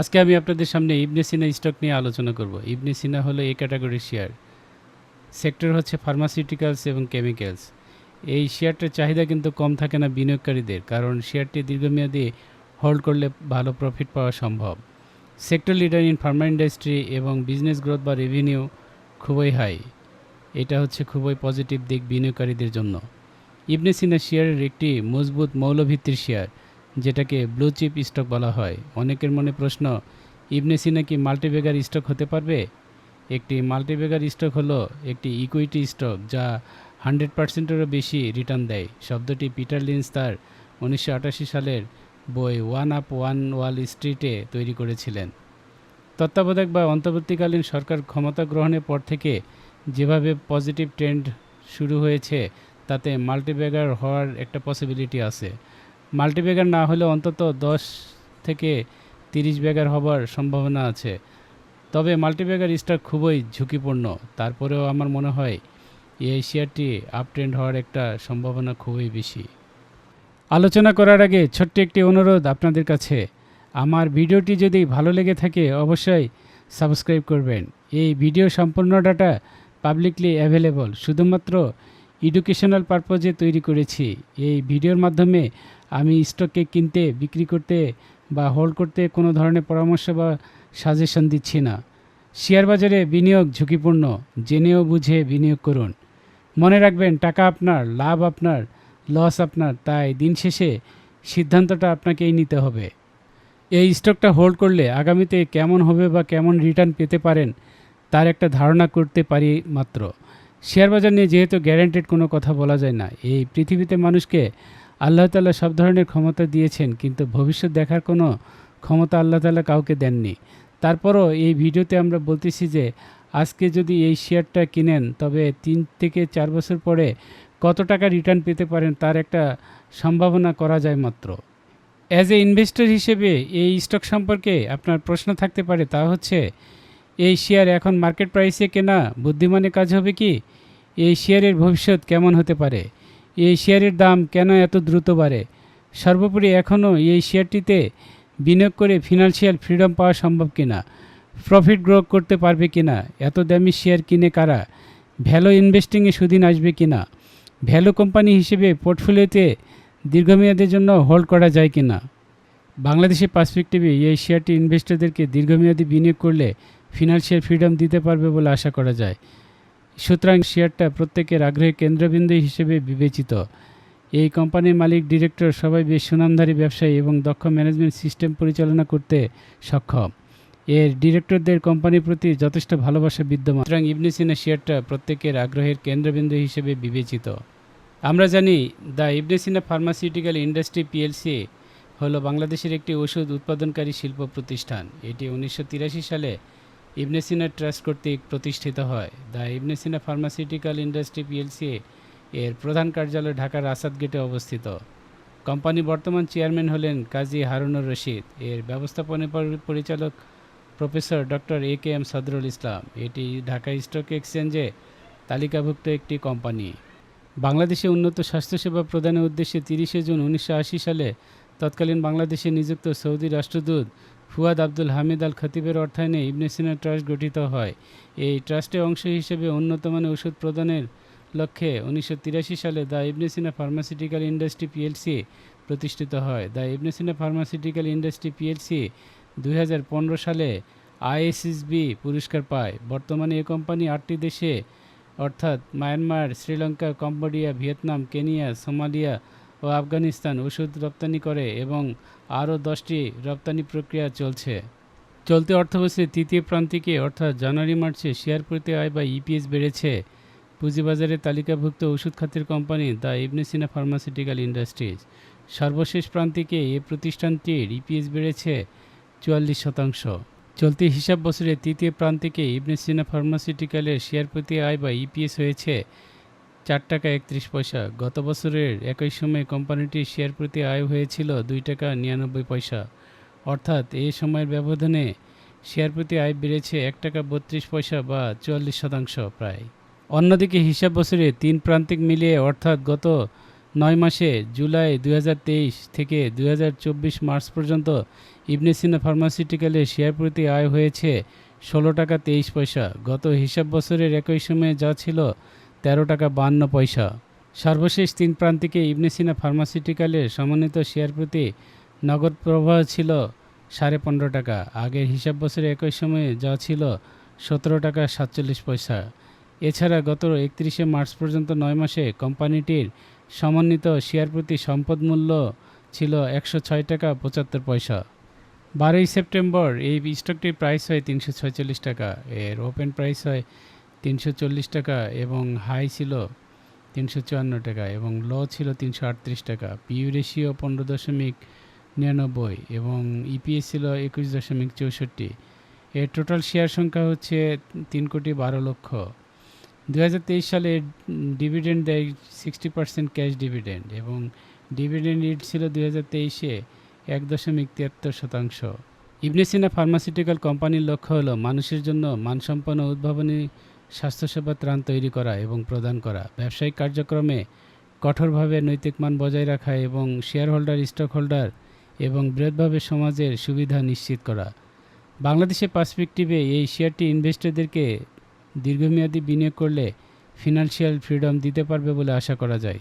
আজকে আমি আপনাদের সামনে ইবনে সিনা স্টক নিয়ে আলোচনা করব। ইবনে সিনা হলো এই ক্যাটাগরির শেয়ার। সেক্টর হচ্ছে ফার্মাসিউটিক্যালস এবং কেমিক্যালস। এই শেয়ারটার চাহিদা কিন্তু কম থাকে না বিনিয়োগকারীদের, কারণ শেয়ারটি দীর্ঘমেয়াদী হোল্ড করলে ভালো প্রফিট পাওয়া সম্ভব। Sector leader in pharma industry এবং বিজনেস গ্রোথ বা রেভিনিউ খুবই হাই। এটা হচ্ছে খুবই পজিটিভ দিক বিনিয়োগকারীদের জন্য। ইবনে সিনা শেয়ারের একটি মজবুত মৌলভিত্তির শেয়ার। যেটাকে ব্লু চিপ স্টক বলা হয়। অনেকের মনে প্রশ্ন, ইবনে সিনা কি মাল্টিবেগার স্টক হতে পারবে? একটি মাল্টিবেগার স্টক হলো একটি ইকুইটি স্টক যা হান্ড্রেড পার্সেন্টেরও বেশি রিটার্ন দেয়। শব্দটি পিটার লিন্স তার উনিশশো আটাশি সালের বই ওয়ান আপ ওয়ান ওয়াল স্ট্রিটে তৈরি করেছিলেন। তত্ত্বাবধায়ক বা অন্তর্বর্তীকালীন সরকার ক্ষমতা গ্রহণের পর থেকে যেভাবে পজিটিভ ট্রেন্ড শুরু হয়েছে, তাতে মাল্টিবেগার হওয়ার একটা পসিবিলিটি আছে। মাল্টিবেগার না হলে অন্তত দশ থেকে তিরিশ ব্যাগার হবার সম্ভাবনা আছে। তবে মাল্টিবেগার স্টক খুবই ঝুঁকিপূর্ণ। তারপরেও আমার মনে হয়, এই শেয়ারটি আপ ট্রেন্ড হওয়ার একটা সম্ভাবনা খুবই বেশি। আলোচনা করার আগে ছোট্ট একটি অনুরোধ আপনাদের কাছে। আমার ভিডিওটি যদি ভালো লেগে থাকে, অবশ্যই সাবস্ক্রাইব করবেন। এই ভিডিও সম্পূর্ণ ডাটা পাবলিকলি অ্যাভেলেবল। শুধুমাত্র এডুকেশনাল পারপোজে তৈরি করেছি। এই ভিডিওর মাধ্যমে আমি স্টককে কিনতে, বিক্রি করতে বা হোল্ড করতে কোনো ধরনের পরামর্শ বা সাজেশন দিচ্ছি না। শেয়ার বাজারে বিনিয়োগ ঝুঁকিপূর্ণ, জেনেও বুঝে বিনিয়োগ করুন। মনে রাখবেন, টাকা আপনার, লাভ আপনার লস আপনার, তাই দিন শেষে সিদ্ধান্তটা আপনাকেই নিতে হবে। এই স্টকটা হোল্ড করলে আগামীতে কেমন হবে বা কেমন রিটার্ন পেতে পারেন, তার একটা ধারণা করতে পারি মাত্র। শেয়ার বাজার নিয়ে যেহেতু গ্যারান্টেড কোনো কথা বলা যায় না, এই পৃথিবীতে মানুষকে আল্লাহ তাআলা সব ধরনের ক্ষমতা দিয়েছেন, কিন্তু ভবিষ্যৎ দেখার কোনো ক্ষমতা আল্লাহ তাআলা কাউকে দেননি। তারপরও এই ভিডিওতে আমরা বলতেছি যে, আজকে যদি এই শেয়ারটা কিনেন, তবে তিন থেকে চার বছর পরে কত টাকা রিটার্ন পেতে পারেন তার একটা সম্ভাবনা করা যায় মাত্র। অ্যাজ এ ইনভেস্টর হিসেবে এই স্টক সম্পর্কে আপনার প্রশ্ন থাকতে পারে, তা হচ্ছে, এই শেয়ার এখন মার্কেট প্রাইসে কেনা বুদ্ধিমানের কাজ হবে কি? এই শেয়ারের ভবিষ্যৎ কেমন হতে পারে? এই শেয়ারের দাম কেন এত দ্রুত বাড়ে? সর্বোপরি এখনও এই শেয়ারটিতে বিনিয়োগ করে ফিনান্সিয়াল ফ্রিডম পাওয়া সম্ভব কিনা? প্রফিট গ্রো করতে পারবে কিনা? এত দামি শেয়ার কিনে কারা? ভ্যালু ইনভেস্টিংয়ে সুদিন আসবে কিনা? ভ্যালু কোম্পানি হিসেবে পোর্টফোলিওতে দীর্ঘমেয়াদের জন্য হোল্ড করা যায় কিনা? বাংলাদেশের পার্সপেক্টিভে এই শেয়ারটি ইনভেস্টরদেরকে দীর্ঘমেয়াদী বিনিয়োগ করলে ফিনান্সিয়াল ফ্রিডম দিতে পারবে বলে আশা করা যায়। সুতরাং শেয়ারটা প্রত্যেকের আগ্রহের কেন্দ্রবিন্দু হিসেবে বিবেচিত। এই কোম্পানির মালিক, ডিরেক্টর সবাই বেশ সুনামধারী ব্যবসায়ী এবং দক্ষ ম্যানেজমেন্ট সিস্টেম পরিচালনা করতে সক্ষম। এর ডিরেক্টরদের কোম্পানির প্রতি যথেষ্ট ভালোবাসা বিদ্যমান। সুতরাং ইবনে শেয়ারটা প্রত্যেকের আগ্রহের কেন্দ্রবিন্দু হিসেবে বিবেচিত। আমরা জানি, the Ibn Sina pharmaceutical industry PLC হলো বাংলাদেশের একটি ওষুধ উৎপাদনকারী শিল্প প্রতিষ্ঠান। এটি উনিশশো তিরাশি সালে ইবনে সিনা ট্রাস্ট কর্তৃক প্রতিষ্ঠিত হয়। The Ibn Sina pharmaceutical industry PLC এর প্রধান কার্যালয় ঢাকার আসাদ গেটে অবস্থিত। কোম্পানি বর্তমান চেয়ারম্যান হলেন কাজী হারুনুর রশিদ। এর ব্যবস্থাপনা পরি- পরিচালক প্রফেসর ডক্টর এ কে এম সদরুল ইসলাম। এটি ঢাকা স্টক এক্সচেঞ্জে তালিকাভুক্ত একটি কোম্পানি। বাংলাদেশে উন্নত স্বাস্থ্যসেবা প্রদানের উদ্দেশ্যে তিরিশে জুন উনিশশো আশি সালে তৎকালীন বাংলাদেশে নিযুক্ত সৌদি রাষ্ট্রদূত ফুয়াদ আব্দুল হামিদ আল খতিবের অর্থায়নে ইবনে সিনা ট্রাস্ট গঠিত হয়। এই ট্রাস্টের অংশ হিসেবে উন্নত মানের ওষুধ প্রদানের লক্ষ্যে উনিশশো তিরাশি সালে the Ibn Sina pharmaceutical industry PLC প্রতিষ্ঠিত হয়। The Ibn Sina pharmaceutical industry PLC দু হাজার পনেরো সালে আইএসএসবি পুরস্কার পায়। বর্তমানে এ কোম্পানি আটটি দেশে, অর্থাৎ Myanmar, Sri Lanka, Cambodia, Vietnam, Kenya, Somalia ও আফগানিস্তান ওষুধ রপ্তানি করে এবং আরও দশটি রপ্তানি প্রক্রিয়া চলছে। চলতি অর্থবছরে তৃতীয় প্রান্তিকে, অর্থাৎ জানুয়ারি, মার্চে শেয়ার প্রতি আয় বা ইপিএস বেড়েছে। পুঁজিবাজারে তালিকাভুক্ত ওষুধ খাতের company the Ibn Sina pharmaceutical industries. সর্বশেষ প্রান্তিকে এই প্রতিষ্ঠানটির ইপিএস বেড়েছে চুয়াল্লিশ শতাংশ। চলতি হিসাব বছরে তৃতীয় প্রান্তিকে ইবনে সিনা ফার্মাসিউটিক্যালের শেয়ার প্রতি আয় বা ইপিএস হয়েছে চার টাকা একত্রিশ পয়সা। গত বছরের একই সময়ে কোম্পানিটির শেয়ার প্রতি আয় হয়েছিল দুই টাকা নিরানব্বই পয়সা। অর্থাৎ এই সময়ের ব্যবধানে শেয়ার প্রতি আয় বেড়েছে এক টাকা বত্রিশ পয়সা বা চুয়াল্লিশ শতাংশ প্রায়। অন্যদিকে হিসাব বছরে তিন প্রান্তিক মিলিয়ে অর্থাৎ গত নয় মাসে জুলাই দু হাজার তেইশ থেকে দু হাজার চব্বিশ মার্চ পর্যন্ত ইবনে সিনা ফার্মাসিউটিক্যালের শেয়ার প্রতি আয় হয়েছে ষোলো টাকা তেইশ পয়সা। গত হিসাব বছরের একই সময়ে যা ছিল তেরো টাকা বান্ন পয়সা। সর্বশেষ তিন প্রান্তিকে ইবনে সিনা ফার্মাসিউটিক্যালের সমন্বিত শেয়ার প্রতি নগদ প্রবাহ ছিল সাড়ে পনেরো টাকা। আগের হিসাব বছরের একই সময়ে যা ছিল সতেরো টাকা সাতচল্লিশ পয়সা। এছাড়া গত একত্রিশে মার্চ পর্যন্ত নয় মাসে কোম্পানিটির সমন্বিত শেয়ার প্রতি সম্পদ মূল্য ছিল একশো ছয় টাকা পঁচাত্তর পয়সা। বারোই সেপ্টেম্বর এই স্টকটির প্রাইস হয় তিনশো ছয়চল্লিশ টাকা। এর ওপেন প্রাইস হয় তিনশো চল্লিশ টাকা এবং হাই ছিল তিনশো চুয়ান্ন টাকা এবং লো ছিল তিনশো আটত্রিশ টাকা। পিইউ রেশিও পনেরো দশমিক নিরানব্বই এবং ইপিএস ছিল একুশ দশমিক চৌষট্টি। এর টোটাল শেয়ার সংখ্যা হচ্ছে তিন কোটি বারো লক্ষ। দু হাজার তেইশ সালে ডিভিডেন্ড দেয় সিক্সটি পার্সেন্ট ক্যাশ ডিভিডেন্ড এবং ডিভিডেন্ড ইট ছিল দু হাজার তেইশে এক দশমিক তিয়াত্তর শতাংশ। ইবনে সিনা ফার্মাসিউটিক্যাল কোম্পানির লক্ষ্য হলো মানুষের জন্য মানসম্পন্ন উদ্ভাবনী স্বাস্থ্যসেবা ত্রাণ তৈরি করা এবং প্রদান করা। ব্যবসায়িক কার্যক্রমে কঠোরভাবে নৈতিক মান বজায় রাখা এবং শেয়ার হোল্ডার স্টক হোল্ডার এবং বৃহৎভাবে সমাজের সুবিধা নিশ্চিত করা। বাংলাদেশের পার্সপেক্টিভে এই শেয়ারটি ইনভেস্টরদেরকে দীর্ঘমেয়াদী বিনিয়োগ করলে ফিনান্সিয়াল ফ্রিডম দিতে পারবে বলে আশা করা যায়।